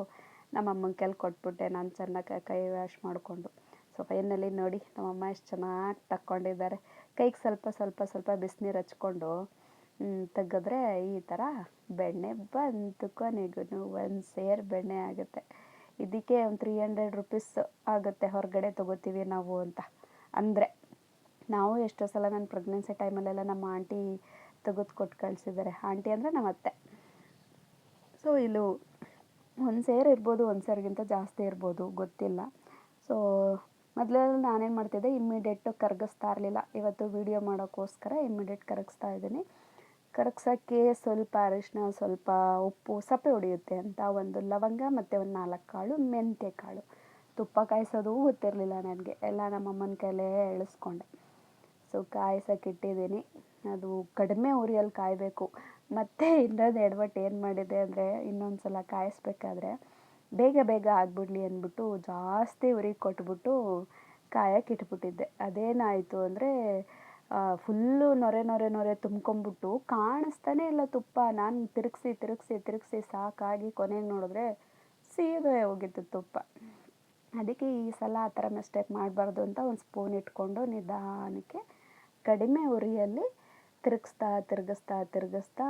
ನಮ್ಮ ಅಮ್ಮನ ಕೈಲಿ ಕೊಟ್ಬಿಟ್ಟೆ. ನಾನು ಚೆನ್ನಾಗಿ ಕೈ ವಾಶ್ ಮಾಡಿಕೊಂಡು. ಸೊ ಫೈನಲಿ ನೋಡಿ. ನಮ್ಮಮ್ಮ ಎಷ್ಟು ಚೆನ್ನಾಗಿ ತಕ್ಕೊಂಡಿದ್ದಾರೆ. ಕೈಗೆ ಸ್ವಲ್ಪ ಸ್ವಲ್ಪ ಸ್ವಲ್ಪ ಬಿಸಿನೀರು ಹಚ್ಕೊಂಡು ತೆಗೆದ್ರೆ ಈ ಥರ ಬೆಣ್ಣೆ ಬಂತು ಕೊನೆಗೂ. ಒಂದು ಸೇರ್ ಬೆಣ್ಣೆ ಆಗುತ್ತೆ. ಇದಕ್ಕೆ ಒಂದು ತ್ರೀ ಹಂಡ್ರೆಡ್ ರುಪೀಸ್ ಆಗುತ್ತೆ. ಹೊರಗಡೆ ತೊಗೋತೀವಿ ನಾವು ಅಂತ. ಅಂದರೆ ನಾವು ಎಷ್ಟೋ ಸಲ ನನ್ನ ಪ್ರೆಗ್ನೆನ್ಸಿ ಟೈಮಲ್ಲೆಲ್ಲ ನಮ್ಮ ಆಂಟಿ ತೆಗೆದು ಕೊಟ್ಟು ಕಳಿಸಿದ್ದಾರೆ. ಆಂಟಿ ಅಂದರೆ ನಮ್ಮ ಅತ್ತೆ. ಸೊ ಇಲ್ಲೂ ಒಂದು ಸೇರು ಇರ್ಬೋದು, ಒಂದು ಸೇರಿಗಿಂತ ಜಾಸ್ತಿ ಇರ್ಬೋದು, ಗೊತ್ತಿಲ್ಲ. ಸೊ ಮೊದಲೆಲ್ಲ ನಾನೇನು ಮಾಡ್ತಿದ್ದೆ ಇಮ್ಮಿಡಿಯೇಟು ಕರಗಿಸ್ತಾ ಇರಲಿಲ್ಲ. ಇವತ್ತು ವೀಡಿಯೋ ಮಾಡೋಕ್ಕೋಸ್ಕರ ಇಮ್ಮಿಡಿಯೇಟ್ ಕರಗಿಸ್ತಾ ಇದ್ದೀನಿ. ಕರಗ್ಸೋಕ್ಕೆ ಸ್ವಲ್ಪ ಅರಿಶಿನ ಸ್ವಲ್ಪ ಉಪ್ಪು, ಸಪ್ಪೆ ಹೊಡೆಯುತ್ತೆ ಅಂತ. ಒಂದು ಲವಂಗ ಮತ್ತು ಒಂದು ನಾಲ್ಕು ಕಾಳು, ಮೆಂತ್ಯ ಕಾಳು. ತುಪ್ಪ ಕಾಯಿಸೋದು ಗೊತ್ತಿರಲಿಲ್ಲ ನನಗೆ. ಎಲ್ಲ ನಮ್ಮಮ್ಮನ ಕೈಲೇ ಎಳಿಸ್ಕೊಂಡೆ. ಸೊ ಕಾಯಿಸೋಕೆ ಇಟ್ಟಿದ್ದೀನಿ. ಅದು ಕಡಿಮೆ ಉರಿಯಲ್ಲಿ ಕಾಯಬೇಕು. ಮತ್ತು ಇನ್ನೊಂದು ಎಡವಟ್ಟು ಏನು ಮಾಡಿದೆ ಅಂದರೆ ಇನ್ನೊಂದು ಸಲ ಕಾಯಿಸ್ಬೇಕಾದ್ರೆ ಬೇಗ ಬೇಗ ಆಗಿಬಿಡ್ಲಿ ಅಂದ್ಬಿಟ್ಟು ಜಾಸ್ತಿ ಉರಿ ಕೊಟ್ಬಿಟ್ಟು ಕಾಯಕ್ಕೆ ಇಟ್ಬಿಟ್ಟಿದ್ದೆ. ಅದೇನಾಯಿತು ಅಂದರೆ ಫುಲ್ಲು ನೊರೆ ನೊರೆ ನೊರೆ ತುಂಬ್ಕೊಂಬಿಟ್ಟು ಕಾಣಿಸ್ತಾನೆ ಇಲ್ಲ ತುಪ್ಪ. ನಾನು ತಿರುಗಿಸಿ ತಿರುಗಿಸಿ ತಿರುಗಿಸಿ ಸಾಕಾಗಿ ಕೊನೆಗೆ ನೋಡಿದ್ರೆ ಸೀದಾ ಹೋಗಿತ್ತು ತುಪ್ಪ. ಅದಕ್ಕೆ ಈ ಸಲ ಆ ಥರ ಮಿಸ್ಟೇಕ್ ಮಾಡಬಾರ್ದು ಅಂತ ಒಂದು ಸ್ಪೂನ್ ಇಟ್ಕೊಂಡು ನಿಧಾನಕ್ಕೆ ಕಡಿಮೆ ಉರಿಯಲ್ಲಿ ತಿರುಗಿಸ್ತಾ ತಿರುಗಿಸ್ತಾ ತಿರುಗಿಸ್ತಾ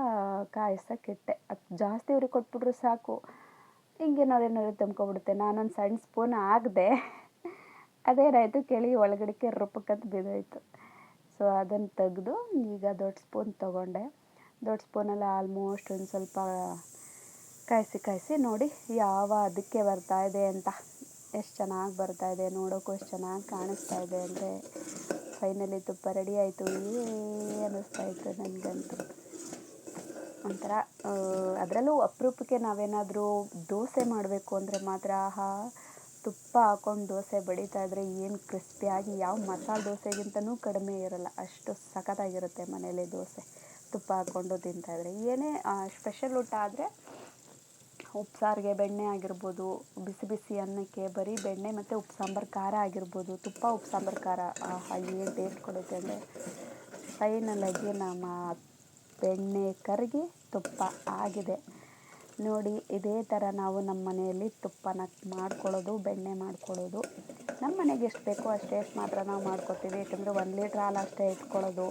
ಕಾಯಿಸೋಕ್ಕಿಟ್ಟೆ ಅದು ಜಾಸ್ತಿ ಉರಿ ಕೊಟ್ಬಿಟ್ರೆ ಸಾಕು. ಹಿಂಗೆ ನೊರೆ ತುಂಬ್ಕೊಬಿಡುತ್ತೆ ನಾನೊಂದು ಸಣ್ಣ ಸ್ಪೂನ್ ಹಾಕ್ದೆ. ಅದೇನಾಯಿತು ಕೇಳಿ ಒಳಗಡೆಗೆ ರುಪ್ಪಕ್ಕಂತ ಬಿದ್ದೋಯ್ತು. ಸೊ ಅದನ್ನು ತೆಗೆದು ಈಗ ದೊಡ್ಡ ಸ್ಪೂನ್ ತೊಗೊಂಡೆ. ದೊಡ್ಡ ಸ್ಪೂನಲ್ಲಿ ಆಲ್ಮೋಸ್ಟ್ ಒಂದು ಸ್ವಲ್ಪ ಕಾಯಿಸಿ ಕಾಯಿಸಿ ನೋಡಿ ಯಾವ ಅದಕ್ಕೆ ಬರ್ತಾ ಇದೆ ಅಂತ. ಎಷ್ಟು ಚೆನ್ನಾಗಿ ಬರ್ತಾ ಇದೆ ನೋಡೋಕ್ಕೂ ಎಷ್ಟು ಚೆನ್ನಾಗಿ ಕಾಣಿಸ್ತಾ ಇದೆ ಅಂದರೆ ಫೈನಲಿ ತುಪ್ಪ ರೆಡಿ ಆಯಿತು. ಏ ಅನ್ನಿಸ್ತಾ ಇತ್ತು ನನಗಂತೂ. ಒಂಥರ ಅದರಲ್ಲೂ ಅಪರೂಪಕ್ಕೆ ನಾವೇನಾದರೂ ದೋಸೆ ಮಾಡಬೇಕು ಅಂದರೆ ಮಾತ್ರ, ಆಹಾ, ತುಪ್ಪ ಹಾಕ್ಕೊಂಡು ದೋಸೆ ಬಡಿತಾ ಇದ್ದರೆ ಏನು ಕ್ರಿಸ್ಪಿಯಾಗಿ ಯಾವ ಮಸಾಲೆ ದೋಸೆಗಿಂತನೂ ಕಡಿಮೆ ಇರೋಲ್ಲ. ಅಷ್ಟು ಸಖತ್ತಾಗಿರುತ್ತೆ ಮನೇಲಿ ದೋಸೆ. ತುಪ್ಪ ಹಾಕ್ಕೊಂಡು ತಿಂತಾಯಿದ್ರೆ ಏನೇ ಸ್ಪೆಷಲ್ ಊಟ ಆದರೆ ಉಪ್ಸಾರಿಗೆ ಬೆಣ್ಣೆ ಆಗಿರ್ಬೋದು, ಬಿಸಿ ಬಿಸಿ ಅನ್ನಕ್ಕೆ ಬರೀ ಬೆಣ್ಣೆ ಮತ್ತು ಉಪ್ಪು ಸಾಂಬಾರು ಖಾರ ಆಗಿರ್ಬೋದು. ತುಪ್ಪ, ಉಪ್ಪು ಸಾಂಬಾರು ಖಾರ, ಆಹಾ, ಏನು ಟೇಸ್ಟ್ ಕೊಡುತ್ತೆ ಅಂದರೆ ಫೈನಲಾಗಿ ನಮ್ಮ ಬೆಣ್ಣೆ ಕರಗಿ ತುಪ್ಪ ಆಗಿದೆ. ನೋಡಿ, ಇದೇ ಥರ ನಾವು ನಮ್ಮ ಮನೆಯಲ್ಲಿ ತುಪ್ಪನ ಮಾಡ್ಕೊಳ್ಳೋದು, ಬೆಣ್ಣೆ ಮಾಡ್ಕೊಳ್ಳೋದು. ನಮ್ಮ ಮನೆಗೆ ಎಷ್ಟು ಬೇಕೋ ಅಷ್ಟೇ ಮಾತ್ರ ನಾವು ಮಾಡ್ಕೊತೀವಿ. ಯಾಕಂದರೆ ಒಂದು ಲೀಟ್ರ್ ಹಾಲು ಅಷ್ಟೇ ಇಟ್ಕೊಳ್ಳೋದು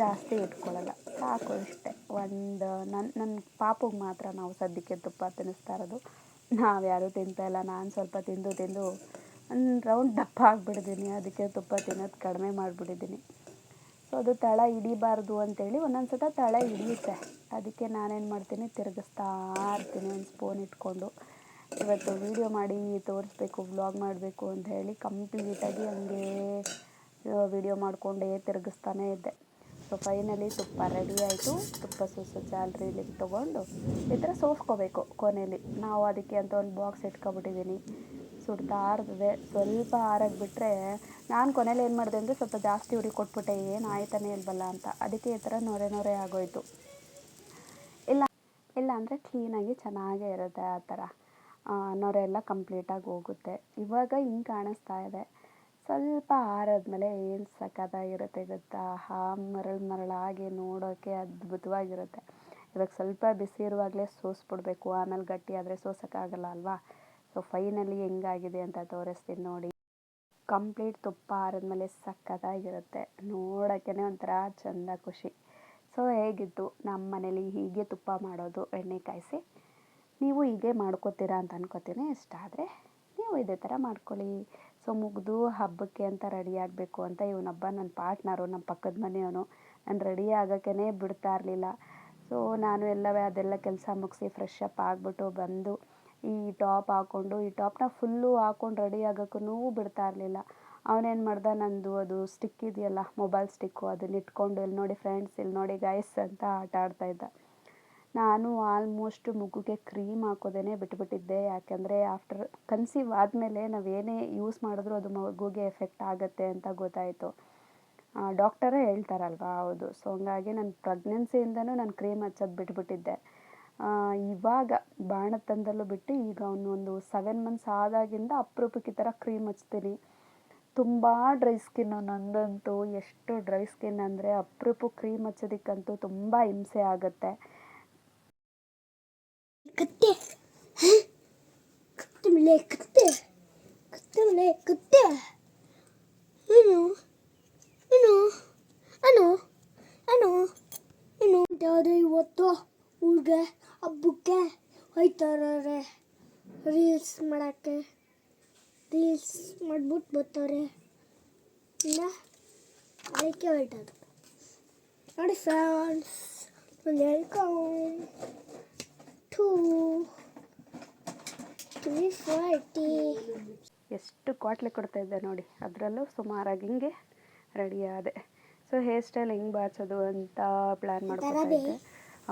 ಜಾಸ್ತಿ ಇಟ್ಕೊಳ್ಳಲ್ಲ. ಸಾಕು ಇಷ್ಟೇ. ಒಂದು ನನ್ನ ನನ್ನ ಪಾಪಗೆ ಮಾತ್ರ ನಾವು ಸದ್ಯಕ್ಕೆ ತುಪ್ಪ ತಿನ್ನಿಸ್ತಾ ಇರೋದು. ನಾವು ಯಾರೂ ತಿಂತಾಯಿಲ್ಲ ನಾನು ಸ್ವಲ್ಪ ತಿಂದು ತಿಂದು ಒಂದು ರೌಂಡ್ ದಪ್ಪ ಆಗಿಬಿಟ್ಟಿದ್ದೀನಿ ಅದಕ್ಕೆ ತುಪ್ಪ ತಿನ್ನೋದು ಕಡಿಮೆ ಮಾಡಿಬಿಟ್ಟಿದ್ದೀನಿ ಸೊ ಅದು ತಳ ಹಿಡಿಬಾರ್ದು ಅಂತೇಳಿ ಒಂದೊಂದು ಸತ ತಳ ಹಿಡಿಯುತ್ತೆ. ಅದಕ್ಕೆ ನಾನೇನು ಮಾಡ್ತೀನಿ, ತಿರುಗಿಸ್ತಾ ಇರ್ತೀನಿ ಒಂದು ಸ್ಪೂನ್ ಇಟ್ಕೊಂಡು. ಇವತ್ತು ವೀಡಿಯೋ ಮಾಡಿ ತೋರಿಸ್ಬೇಕು ವ್ಲಾಗ್ ಮಾಡಬೇಕು ಅಂತ ಹೇಳಿ ಕಂಪ್ಲೀಟಾಗಿ ಹಂಗೆ ವೀಡಿಯೋ ಮಾಡಿಕೊಂಡೇ ತಿರುಗಿಸ್ತಾನೇ ಇದ್ದೆ. ಸೊ ಫೈನಲಿ ತುಪ್ಪ ರೆಡಿ ಆಯಿತು. ತುಪ್ಪ ಸೊಸು ಜಾಲರಿಲಿಗೆ ತೊಗೊಂಡು ಈ ಥರ ಸೋಸ್ಕೋಬೇಕು ಕೊನೆಯಲ್ಲಿ ನಾವು ಅದಕ್ಕೆ ಅಂತ ಒಂದು ಬಾಕ್ಸ್ ಇಟ್ಕೊಬಿಟ್ಟಿದ್ದೀನಿ ಸುಡ್ತಾ ಇರ್ತದೆ ಸ್ವಲ್ಪ ಆರಕ್ಕೆ ಬಿಟ್ಟರೆ ನಾನು ಕೊನೆಯಲ್ಲಿ ಏನು ಮಾಡಿದೆ ಅಂದರೆ ಸ್ವಲ್ಪ ಜಾಸ್ತಿ ಉರಿ ಕೊಟ್ಬಿಟ್ಟೆ, ಏನು ಆಯ್ತಾನೆ ಇಲ್ವಲ್ಲ ಅಂತ. ಅದಕ್ಕೆ ಈ ಥರ ನೊರೆ ನೊರೆ ಆಗೋಯ್ತು. ಇಲ್ಲ ಇಲ್ಲ ಅಂದರೆ ಕ್ಲೀನಾಗಿ ಚೆನ್ನಾಗೇ ಇರುತ್ತೆ ಆ ಥರ ನೊರೆ ಎಲ್ಲ ಕಂಪ್ಲೀಟಾಗಿ ಹೋಗುತ್ತೆ. ಇವಾಗ ಹಿಂಗೆ ಕಾಣಿಸ್ತಾ ಇದೆ. ಸ್ವಲ್ಪ ಆರಾದ್ಮೇಲೆ ಏನು ಸಖತ್ತಾಗಿರುತ್ತೆ ಗೊತ್ತಾ? ಹಾ, ಮರಳು ಮರಳಾಗಿ ನೋಡೋಕ್ಕೆ ಅದ್ಭುತವಾಗಿರುತ್ತೆ. ಇವಾಗ ಸ್ವಲ್ಪ ಬಿಸಿ ಇರುವಾಗಲೇ ಸೋಸ್ಬಿಡ್ಬೇಕು. ಆಮೇಲೆ ಗಟ್ಟಿ ಆದರೆ ಸೋಸೋಕ್ಕಾಗಲ್ಲ ಅಲ್ವಾ? ಸೊ ಫೈನಲಿ ಹೆಂಗಾಗಿದೆ ಅಂತ ತೋರಿಸ್ತೀನಿ ನೋಡಿ. ಕಂಪ್ಲೀಟ್ ತುಪ್ಪ ಆರದ್ಮೇಲೆ ಸಖತ್ತಾಗಿರುತ್ತೆ ನೋಡೋಕ್ಕೇ ಒಂಥರ ಚೆಂದ ಖುಷಿ. ಸೊ ಹೇಗಿತ್ತು? ನಮ್ಮ ಮನೇಲಿ ಹೀಗೆ ತುಪ್ಪ ಮಾಡೋದು, ಎಣ್ಣೆ ಕಾಯಿಸಿ. ನೀವು ಹೀಗೆ ಮಾಡ್ಕೋತೀರಾ ಅಂತ ಅನ್ಕೋತೀನಿ. ಇಷ್ಟ ಆದರೆ ನೀವು ಇದೇ ಥರ ಮಾಡ್ಕೊಳ್ಳಿ. ಸೊ ಮುಗಿದು ಹಬ್ಬಕ್ಕೆ ಅಂತ ರೆಡಿ ಆಗಬೇಕು ಅಂತ ಇವನೊಬ್ಬ ನನ್ನ ಪಾರ್ಟ್ನರು ನಮ್ಮ ಪಕ್ಕದ ಮನೆಯವನು ನಾನು ರೆಡಿ ಆಗೋಕ್ಕೇ ಬಿಡ್ತಾ ಇರಲಿಲ್ಲ. ಸೊ ನಾನು ಎಲ್ಲವೇ ಅದೆಲ್ಲ ಕೆಲಸ ಮುಗಿಸಿ ಫ್ರೆಶ್ ಅಪ್ ಆಗಿಬಿಟ್ಟು ಬಂದು ಈ ಟಾಪ್ ಹಾಕ್ಕೊಂಡು ಈ ಟಾಪ್ನ ಫುಲ್ಲು ಹಾಕ್ಕೊಂಡು ರೆಡಿ ಆಗೋಕ್ಕೂ ಬಿಡ್ತಾ ಇರಲಿಲ್ಲ. ಅವನೇನು ಮಾಡ್ದ? ನಂದು ಅದು ಸ್ಟಿಕ್ ಇದೆಯಲ್ಲ ಮೊಬೈಲ್ ಸ್ಟಿಕ್ಕು ಅದನ್ನ ಇಟ್ಕೊಂಡು ಇಲ್ಲಿ ನೋಡಿ ಫ್ರೆಂಡ್ಸ್ ಇಲ್ಲಿ ನೋಡಿ ಗೈಸ್ ಅಂತ ಆಟ ಆಡ್ತಾಯಿದ್ದ ನಾನು ಆಲ್ಮೋಸ್ಟ್ ಮುಖಕ್ಕೆ ಕ್ರೀಮ್ ಹಾಕೋದೇ ಬಿಟ್ಬಿಟ್ಟಿದ್ದೆ. ಯಾಕೆಂದರೆ ಆಫ್ಟರ್ ಕನ್ಸೀವ್ ಆದಮೇಲೆ ನಾವೇನೇ ಯೂಸ್ ಮಾಡಿದ್ರೂ ಅದು ಮಗುಗೆ ಎಫೆಕ್ಟ್ ಆಗುತ್ತೆ ಅಂತ ಗೊತ್ತಾಯಿತು. ಡಾಕ್ಟರೇ ಹೇಳ್ತಾರಲ್ವಾ, ಹೌದು. ಸೊ ಹಂಗಾಗಿ ನಾನು ಪ್ರೆಗ್ನೆನ್ಸಿಯಿಂದನೂ ನಾನು ಕ್ರೀಮ್ ಹಚ್ಚೋದು ಬಿಟ್ಬಿಟ್ಟಿದ್ದೆ. ಇವಾಗ ಬಾಣ ತಂದಲ್ಲೂ ಬಿಟ್ಟು ಈಗ ಅವನು ಒಂದು ಸೆವೆನ್ ಮಂತ್ಸ್ ಆದಾಗಿಂದ ಅಪರೂಪಕ್ಕೆ ಈ ಥರ ಕ್ರೀಮ್ ಹಚ್ತೀನಿ. ತುಂಬ ಡ್ರೈ ಸ್ಕಿನ್ನು ನಂದಂತೂ, ಎಷ್ಟು ಡ್ರೈ ಸ್ಕಿನ್ ಅಂದರೆ ಅಪರೂಪ ಕ್ರೀಮ್ ಹಚ್ಚೋದಕ್ಕಂತೂ ತುಂಬ ಹಿಂಸೆ ಆಗುತ್ತೆ. ಕತ್ತೆ ಕತ್ತೆ ಏನು ಇವತ್ತು ಊರಿಗೆ ಹಬ್ಬಕ್ಕೆ ಹೋಯ್ತಾರ ರೀಲ್ಸ್ ಮಾಡೋಕ್ಕೆ. ರೀಲ್ಸ್ ಮಾಡ್ಬಿಟ್ಟು ಬರ್ತಾರೆ ಇಲ್ಲ ಅದಕ್ಕೆ ಹೊರಟದು ನೋಡಿ friends welcome two three forty ಎಷ್ಟು ಕ್ವಾಟ್ಲೆ ಕೊಡ್ತಾ ಇದ್ದೆ ನೋಡಿ ಅದರಲ್ಲೂ ಸುಮಾರಾಗಿ ಹಿಂಗೆ ರೆಡಿ ಆದೆ. ಸೊ ಹೇರ್ ಸ್ಟೈಲ್ ಹೆಂಗೆ ಬಾಚೋದು ಅಂತ ಪ್ಲ್ಯಾನ್ ಮಾಡ್ಕೊತಾ ಇದ್ದೆ.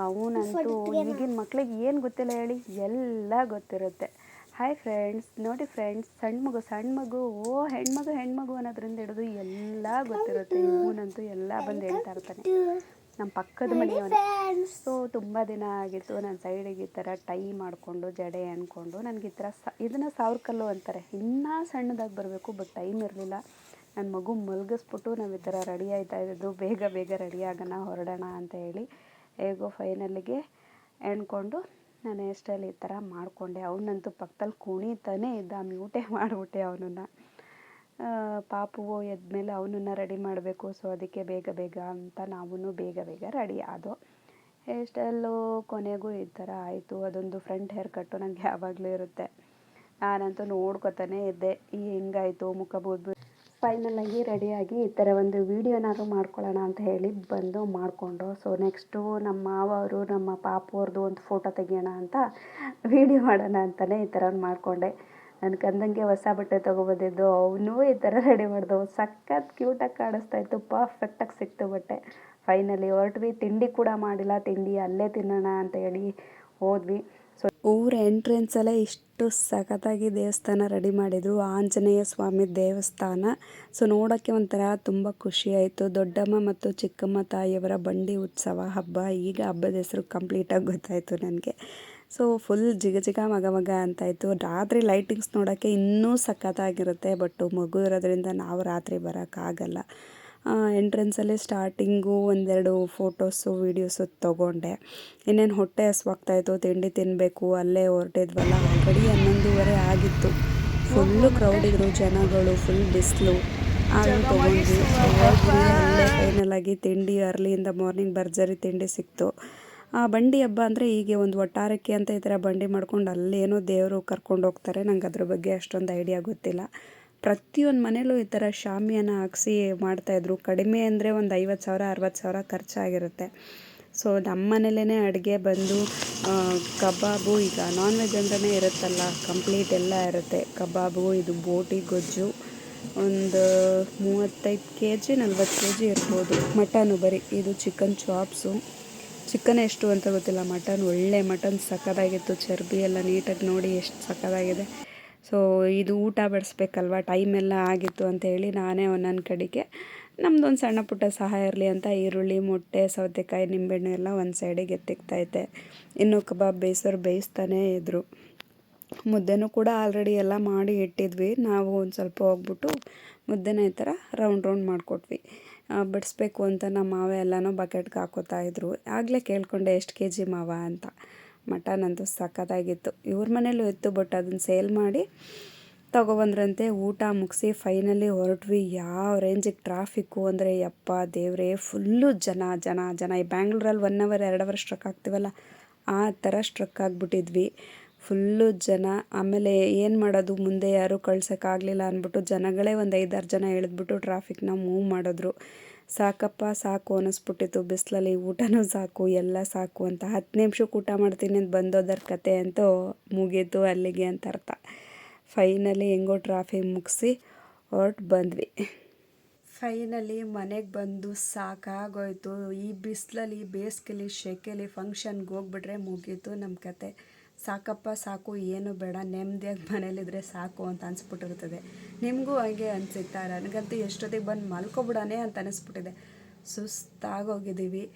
ಅವನಂತೂ ಈಗಿನ ಮಕ್ಳಿಗೆ ಏನು ಗೊತ್ತಿಲ್ಲ ಹೇಳಿ ಎಲ್ಲ ಗೊತ್ತಿರುತ್ತೆ. ಹಾಯ್ ಫ್ರೆಂಡ್ಸ್ ನೋಡಿ ಫ್ರೆಂಡ್ಸ್ ಸಣ್ಣ ಮಗು ಸಣ್ಣ ಮಗು ಓ ಹೆಣ್ಮಗು ಹೆಣ್ಮಗು ಅನ್ನೋದ್ರಿಂದ ಹಿಡಿದು ಎಲ್ಲ ಗೊತ್ತಿರುತ್ತೆ. ಇವನಂತೂ ಎಲ್ಲ ಬಂದು ಹೇಳ್ತಾ ಇರ್ತಾನೆ. ನಮ್ಮ ಪಕ್ಕದ ಮನೆಯವನು. ಸೊ ತುಂಬ ದಿನ ಆಗಿತ್ತು. ನನ್ನ ಸೈಡಿಗೆ ಈ ಥರ ಟೈ ಮಾಡಿಕೊಂಡು ಜಡೆ ಅಂದ್ಕೊಂಡು ನನಗೆ ಈ ಥರ ಸ ಇದನ್ನು ಸಾವಿರ ಕಲ್ಲು ಅಂತಾರೆ. ಇನ್ನೂ ಸಣ್ಣದಾಗಿ ಬರಬೇಕು ಬಟ್ ಟೈಮ್ ಇರಲಿಲ್ಲ. ನನ್ನ ಮಗು ಮಲಗಿಸ್ಬಿಟ್ಟು ನಾವು ಈ ಥರ ರೆಡಿ ಆಯ್ತಾ ಇದ್ದು ಬೇಗ ಬೇಗ ರೆಡಿ ಆಗೋಣ ಹೊರಡೋಣ ಅಂತ ಹೇಳಿ ಹೇಗೋ ಫೈನಲ್ಲಿಗೆ ಎಣ್ಕೊಂಡು ನಾನು ಹೇರ್ ಸ್ಟೈಲ್ ಈ ಥರ ಮಾಡಿಕೊಂಡೆ. ಅವನಂತೂ ಪಕ್ಕದಲ್ಲಿ ಕುಣಿತಾನೇ ಇದ್ದ ಮ್ಯೂಟೇ ಮಾಡಿಬಿಟ್ಟೆ ಅವನನ್ನು. ಪಾಪು ಎದ್ಮೇಲೆ ಅವನನ್ನು ರೆಡಿ ಮಾಡಬೇಕು ಸೊ ಅದಕ್ಕೆ ಬೇಗ ಬೇಗ ಅಂತ ನಾವೂ ಬೇಗ ಬೇಗ ರೆಡಿ ಆದೋ ಹೇರ್ ಸ್ಟೈಲು ಕೊನೆಗೂ ಈ ಥರ ಆಯಿತು. ಅದೊಂದು ಫ್ರಂಟ್ ಹೇರ್ ಕಟ್ಟು ನನಗೆ ಯಾವಾಗಲೂ ಇರುತ್ತೆ. ನಾನಂತೂ ನೋಡ್ಕೊತಾನೆ ಇದ್ದೆ. ಹೆಂಗಾಯಿತು ಮುಖ ಬೂದ್ಬು ಫೈನಲಾಗಿ ರೆಡಿಯಾಗಿ ಈ ಥರ ಒಂದು ವೀಡಿಯೋನಾದ್ರು ಮಾಡ್ಕೊಳ್ಳೋಣ ಅಂತ ಹೇಳಿ ಬಂದು ಮಾಡಿಕೊಂಡು ಸೊ ನೆಕ್ಸ್ಟು ನಮ್ಮ ಮಾವ ಅವರು ನಮ್ಮ ಪಾಪವ್ರದ್ದು ಒಂದು ಫೋಟೋ ತೆಗಿಯೋಣ ಅಂತ ವೀಡಿಯೋ ಮಾಡೋಣ ಅಂತಲೇ ಈ ಥರ ಮಾಡಿಕೊಂಡೆ. ನನ್ನ ಕಂದಂಗೆ ಹೊಸ ಬಟ್ಟೆ ತೊಗೊಬಂದಿದ್ದು, ಅವನು ಈ ಥರ ರೆಡಿ ಮಾಡ್ದವು ಸಖತ್ ಕ್ಯೂಟಾಗಿ ಕಾಣಿಸ್ತಾ ಇತ್ತು ಪರ್ಫೆಕ್ಟಾಗಿ ಸಿಕ್ತು ಬಟ್ಟೆ. ಫೈನಲಿ ಹೊರಟ್ವಿ, ತಿಂಡಿ ಕೂಡ ಮಾಡಿಲ್ಲ, ತಿಂಡಿ ಅಲ್ಲೇ ತಿನ್ನೋಣ ಅಂತ ಹೇಳಿ ಹೋದ್ವಿ. ಸೊ ಊರ ಎಂಟ್ರೆನ್ಸಲ್ಲೇ ಇಷ್ಟು ಸಖತ್ತಾಗಿ ದೇವಸ್ಥಾನ ರೆಡಿ ಮಾಡಿದರು. ಆಂಜನೇಯ ಸ್ವಾಮಿ ದೇವಸ್ಥಾನ. ಸೊ ನೋಡೋಕ್ಕೆ ಒಂಥರ ತುಂಬ ಖುಷಿಯಾಯಿತು ದೊಡ್ಡಮ್ಮ ಮತ್ತು ಚಿಕ್ಕಮ್ಮ ತಾಯಿಯವರ ಬಂಡಿ ಉತ್ಸವ ಹಬ್ಬ. ಈಗ ಹಬ್ಬದ ಹೆಸರು ಕಂಪ್ಲೀಟಾಗಿ ಗೊತ್ತಾಯಿತು ನನಗೆ. ಸೊ ಫುಲ್ ಜಿಗ ಜಿಗ ಮಗ ಮಗ ಅಂತಾಯಿತು. ರಾತ್ರಿ ಲೈಟಿಂಗ್ಸ್ ನೋಡೋಕ್ಕೆ ಇನ್ನೂ ಸಖತ್ತಾಗಿರುತ್ತೆ. ಬಟ್ ಮಗು ಇರೋದ್ರಿಂದ ನಾವು ರಾತ್ರಿ ಬರೋಕ್ಕಾಗಲ್ಲ. ಎಂಟ್ರೆನ್ಸಲ್ಲಿ ಸ್ಟಾರ್ಟಿಂಗು ಒಂದೆರಡು ಫೋಟೋಸು ವೀಡಿಯೋಸು ತೊಗೊಂಡೆ. ಇನ್ನೇನು ಹೊಟ್ಟೆ ಹಸ್ವಾಗ್ತಾಯಿತ್ತು ತಿಂಡಿ ತಿನ್ನಬೇಕು ಅಲ್ಲೇ ಹೊರಟಿದ್ವಲ್ಲ ಆಲ್ರೆಡಿ ಹನ್ನೊಂದುವರೆ ಆಗಿತ್ತು. ಫುಲ್ಲು ಕ್ರೌಡ್ ಇದ್ದರು ಜನಗಳು ಫುಲ್ ಬಿಸಿಲು. ಆಗ ತೊಗೊಂಡ್ವಿ. ಅಲ್ಲೇ ಫೈನಲ್ ಆಗಿ ತಿಂಡಿ ಅರ್ಲಿಯಿಂದ ಮಾರ್ನಿಂಗ್ ಭರ್ಜರಿ ತಿಂಡಿ ಸಿಕ್ತು. ಆ, ಬಂಡಿ ಹಬ್ಬ ಅಂದರೆ ಹೀಗೆ ಒಂದು ಒಟ್ಟಾರಕ್ಕೆ ಅಂತ ಈ ಥರ ಬಂಡಿ ಮಾಡ್ಕೊಂಡು ಅಲ್ಲೇನೋ ದೇವರು ಕರ್ಕೊಂಡು ಹೋಗ್ತಾರೆ ನಂಗೆ ಅದ್ರ ಬಗ್ಗೆ ಅಷ್ಟೊಂದು ಐಡಿಯಾ ಗೊತ್ತಿಲ್ಲ. ಪ್ರತಿಯೊಂದು ಮನೆಯಲ್ಲೂ ಈ ಥರ ಶಾಮಿಯಾನ ಹಾಕ್ಸಿ ಮಾಡ್ತಾಯಿದ್ರು ಕಡಿಮೆ ಅಂದರೆ ಒಂದು ಐವತ್ತು ಸಾವಿರ ಅರವತ್ತು ಸಾವಿರ ಖರ್ಚಾಗಿರುತ್ತೆ. ಸೊ ನಮ್ಮ ಮನೇಲೇ ಅಡುಗೆ ಬಂದು ಕಬಾಬು ಈಗ ನಾನ್ ವೆಜ್ ಅಂದ್ರೇ ಇರುತ್ತಲ್ಲ ಕಂಪ್ಲೀಟ್ ಎಲ್ಲ ಇರುತ್ತೆ. ಕಬಾಬು, ಇದು ಬೋಟಿ ಗೊಜ್ಜು, ಒಂದು ಮೂವತ್ತೈದು ಕೆ ಜಿ ನಲ್ವತ್ತು ಕೆ ಜಿ ಇರ್ಬೋದು. ಮಟನು, ಬರೀ ಇದು ಚಿಕನ್ ಚಾಪ್ಸು. ಚಿಕನ್ ಎಷ್ಟು ಅಂತ ಗೊತ್ತಿಲ್ಲ, ಮಟನ್ ಒಳ್ಳೆ ಮಟನ್ ಸಕ್ಕದಾಗಿತ್ತು ಚರ್ಬಿ ಎಲ್ಲ ನೀಟಾಗಿ ನೋಡಿ ಎಷ್ಟು ಸಕ್ಕತ್ತಾಗಿದೆ ಸೊ ಇದು ಊಟ ಬಡಿಸ್ಬೇಕಲ್ವ? ಟೈಮ್ ಎಲ್ಲ ಆಗಿತ್ತು ಅಂತ ಹೇಳಿ ನಾನೇ ಒಂದೊಂದು ಕಡೆಗೆ ನಮ್ಮದೊಂದು ಸಣ್ಣ ಪುಟ್ಟ ಸಹಾಯ ಇರಲಿ ಅಂತ ಈರುಳ್ಳಿ, ಮೊಟ್ಟೆ, ಸೌತೆಕಾಯಿ, ನಿಂಬೆಹಣ್ಣು ಎಲ್ಲ ಒಂದು ಸೈಡಿಗೆ ಎತ್ತಿಕ್ತಾಯಿದ್ದೆ ಇನ್ನು ಕಬಾಬ್ ಬೇಯಿಸೋರು ಬೇಯಿಸ್ತಾನೇ ಇದ್ದರು ಮುದ್ದೆನೂ ಕೂಡ ಆಲ್ರೆಡಿ ಎಲ್ಲ ಮಾಡಿ ಇಟ್ಟಿದ್ವಿ. ನಾವು ಒಂದು ಸ್ವಲ್ಪ ಹೋಗ್ಬಿಟ್ಟು ಮುದ್ದೆನ ಈ ಥರ ರೌಂಡ್ ರೌಂಡ್ ಮಾಡಿಕೊಟ್ವಿ. ಬಡಿಸ್ಬೇಕು ಅಂತ ನಮ್ಮ ಮಾವ ಎಲ್ಲನೂ ಬಕೆಟ್ಗೆ ಹಾಕೋತಾ ಇದ್ರು. ಆಗಲೇ ಕೇಳಿಕೊಂಡೆ, ಎಷ್ಟು ಕೆ ಜಿ ಮಾವ? ಅಂತ. ಮಟನ್ ಅಂತೂ ಸಖತ್ತಾಗಿತ್ತು. ಇವ್ರ ಮನೇಲೂ ಇತ್ತು ಬಟ್ ಅದನ್ನು ಸೇಲ್ ಮಾಡಿ ತೊಗೊಬಂದ್ರಂತೆ ಊಟ ಮುಗಿಸಿ ಫೈನಲಿ ಹೊರಟ್ವಿ. ಯಾವ ರೇಂಜಿಗೆ ಟ್ರಾಫಿಕ್ಕು ಅಂದರೆ ಯಪ್ಪ ದೇವರೇ ಫುಲ್ಲು ಜನ ಜನ ಜನ. ಈ ಬ್ಯಾಂಗ್ಳೂರಲ್ಲಿ ಒನ್ ಅವರ್ ಎರಡು ಅವರ್ ಸ್ಟ್ರಕ್ ಆಗ್ತೀವಲ್ಲ, ಆ ಥರ ಸ್ಟ್ರಕ್ ಆಗಿಬಿಟ್ಟಿದ್ವಿ. ಫುಲ್ಲು ಜನ. ಆಮೇಲೆ ಏನು ಮಾಡೋದು? ಮುಂದೆ ಯಾರೂ ಕಳ್ಸೋಕ್ಕಾಗಲಿಲ್ಲ ಅಂದ್ಬಿಟ್ಟು ಜನಗಳೇ ಒಂದು ಐದಾರು ಜನ ಎಳೆದ್ಬಿಟ್ಟು ಟ್ರಾಫಿಕ್ನ ಮೂವ್ ಮಾಡಿದ್ರು. ಸಾಕಪ್ಪ, ಸಾಕು ಅನ್ನಿಸ್ಬಿಟ್ಟಿತ್ತು ಬಿಸಿಲಲ್ಲಿ ಊಟನೂ ಸಾಕು, ಎಲ್ಲ ಸಾಕು ಅಂತ. ಹತ್ತು ನಿಮಿಷಕ್ಕೆ ಊಟ ಮಾಡ್ತೀನಿ ಅಂತ ಬಂದೋದರ ಕತೆ ಅಂತೂ ಮುಗೀತು ಅಲ್ಲಿಗೆ ಅಂತ ಅರ್ಥ. ಫೈನಲಿ ಹೆಂಗೋ ಟ್ರಾಫಿಕ್ ಮುಗಿಸಿ ಹೊರಟು ಬಂದ್ವಿ. ಫೈನಲಿ ಮನೆಗೆ ಬಂದು ಸಾಕಾಗೋಯ್ತು. ಈ ಬಿಸಿಲಲ್ಲಿ ಬೇಸಿಗೆಲಿ, ಶೆಕೆಲಿ, ಫಂಕ್ಷನ್ಗೆ ಹೋಗ್ಬಿಟ್ರೆ ಮುಗೀತು ನಮ್ಮ ಕತೆ. ಸಾಕಪ್ಪ, ಸಾಕು, ಏನು ಬೇಡ ನೆಮ್ಮದಿಯಾಗಿ ಮನೇಲಿದ್ರೆ ಸಾಕು ಅಂತ ಅನಿಸ್ಬಿಟ್ಟಿರ್ತದೆ ನಿಮಗೂ ಹಾಗೆ ಅನಿಸುತ್ತಾ? ನನಗಂತೂ ಎಷ್ಟೊತ್ತಿಗೆ ಬಂದು ಮಲ್ಕೊಬಿಡಾನೆ ಅಂತ ಅನಿಸ್ಬಿಟ್ಟಿದೆ. ಸುಸ್ತಾಗೋಗಿದ್ದೀವಿ.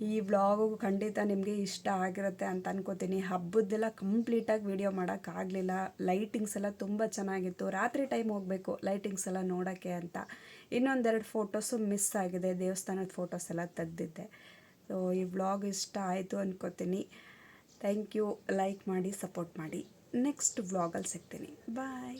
ಈ ವ್ಲಾಗು ಖಂಡಿತ ನಿಮಗೆ ಇಷ್ಟ ಆಗಿರುತ್ತೆ ಅಂತ ಅನ್ಕೋತೀನಿ. ಹಬ್ಬದ್ದೆಲ್ಲ ಕಂಪ್ಲೀಟಾಗಿ ವೀಡಿಯೋ ಮಾಡೋಕ್ಕಾಗಲಿಲ್ಲ. ಲೈಟಿಂಗ್ಸ್ ಎಲ್ಲ ತುಂಬ ಚೆನ್ನಾಗಿತ್ತು. ರಾತ್ರಿ ಟೈಮ್ ಹೋಗಬೇಕು ಲೈಟಿಂಗ್ಸ್ ಎಲ್ಲ ನೋಡೋಕ್ಕೆ ಅಂತ. ಇನ್ನೊಂದೆರಡು ಫೋಟೋಸು ಮಿಸ್ ಆಗಿದೆ. ದೇವಸ್ಥಾನದ ಫೋಟೋಸ್ ಎಲ್ಲ ತೆಗೆದಿದ್ದೆ. ಸೊ, ಈ ವ್ಲಾಗ್ ಇಷ್ಟ ಆಯಿತು ಅನ್ಕೋತೀನಿ. ಥ್ಯಾಂಕ್ ಯು ಲೈಕ್ ಮಾಡಿ ಸಪೋರ್ಟ್ ಮಾಡಿ. ನೆಕ್ಸ್ಟ್ ವ್ಲಾಗಲ್ಲಿ ಸಿಗ್ತೀನಿ. ಬಾಯ್